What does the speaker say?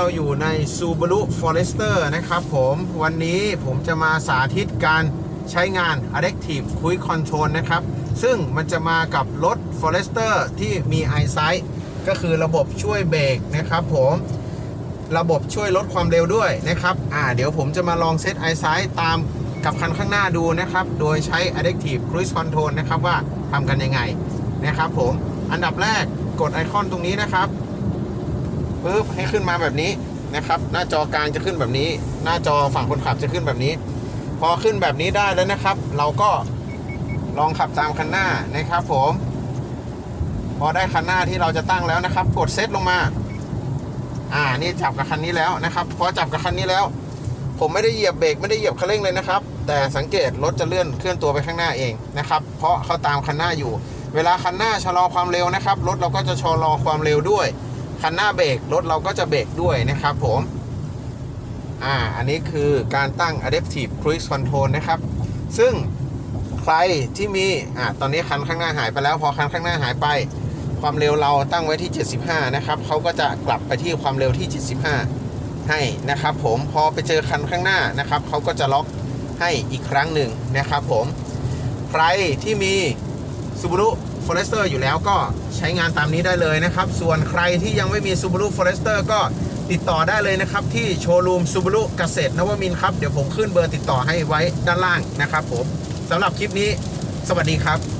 เราอยู่ใน Subaru Forester นะครับผมวันนี้ผมจะมาสาธิตการใช้งาน Adaptive Cruise Control นะครับ ซึ่งมันจะมากับรถ Forester ที่มี EyeSight ก็คือระบบช่วยเบรกนะครับผมระบบช่วยลดความเร็วด้วยนะครับอ่าเดี๋ยวผมจะมาลองเซต EyeSight ตามกับคันข้างหน้าดูนะครับ โดยใช้ Adaptive Cruise Control นะครับว่าทำกันยังไงนะครับผมอันดับแรกกดไอคอนตรงนี้นะครับ ปึ๊บให้ขึ้นมาแบบนี้นะครับ หน้าจอกลางจะขึ้นแบบนี้ หน้าจอฝั่งคนขับจะขึ้นแบบนี้ พอขึ้นแบบนี้ได้แล้วนะครับ เราก็ลองขับตามคันหน้านะครับ ผม พอได้คันหน้าที่เราจะตั้งแล้วนะครับ กดเซตลงมา อ่านี่จับกับคันนี้แล้วนะครับ พอจับกับคันนี้แล้ว ผมไม่ได้เหยียบเบรกไม่ได้เหยียบคันเร่งเลยนะครับ แต่สังเกตรถจะเลื่อนเคลื่อนตัวไปข้างหน้าเองนะครับ เพราะเขาตามคันหน้าอยู่ เวลาคันหน้าชะลอความเร็วนะครับรถเราก็จะชะลอความเร็วด้วย คันหน้าเบรกรถเราก็จะเบรกด้วยนะครับผมอ่าอันนี้คือการตั้ง Adaptive Cruise Control นะครับ ซึ่งใครที่มีอ่าตอนนี้คันข้างหน้าหายไปแล้ว พอคันข้างหน้าหายไป ความเร็วเราตั้งไว้ที่ 75 นะครับเขาก็จะกลับไปที่ความเร็วที่ 75 ให้นะครับผมพอไปเจอคันข้างหน้านะครับเขาก็จะล็อกให้อีกครั้งหนึ่งนะครับผมใครที่มี Subaru Forester อยู่แล้วก็ใช้งานตามนี้ได้เลยนะครับ ส่วนใครที่ยังไม่มี Subaru Forester ก็ติดต่อได้เลยนะครับ ที่โชว์รูม Subaru เกษตรนวมินครับ เดี๋ยวผมขึ้นเบอร์ติดต่อให้ไว้ด้านล่างนะครับผมสำหรับคลิปนี้ สวัสดีครับ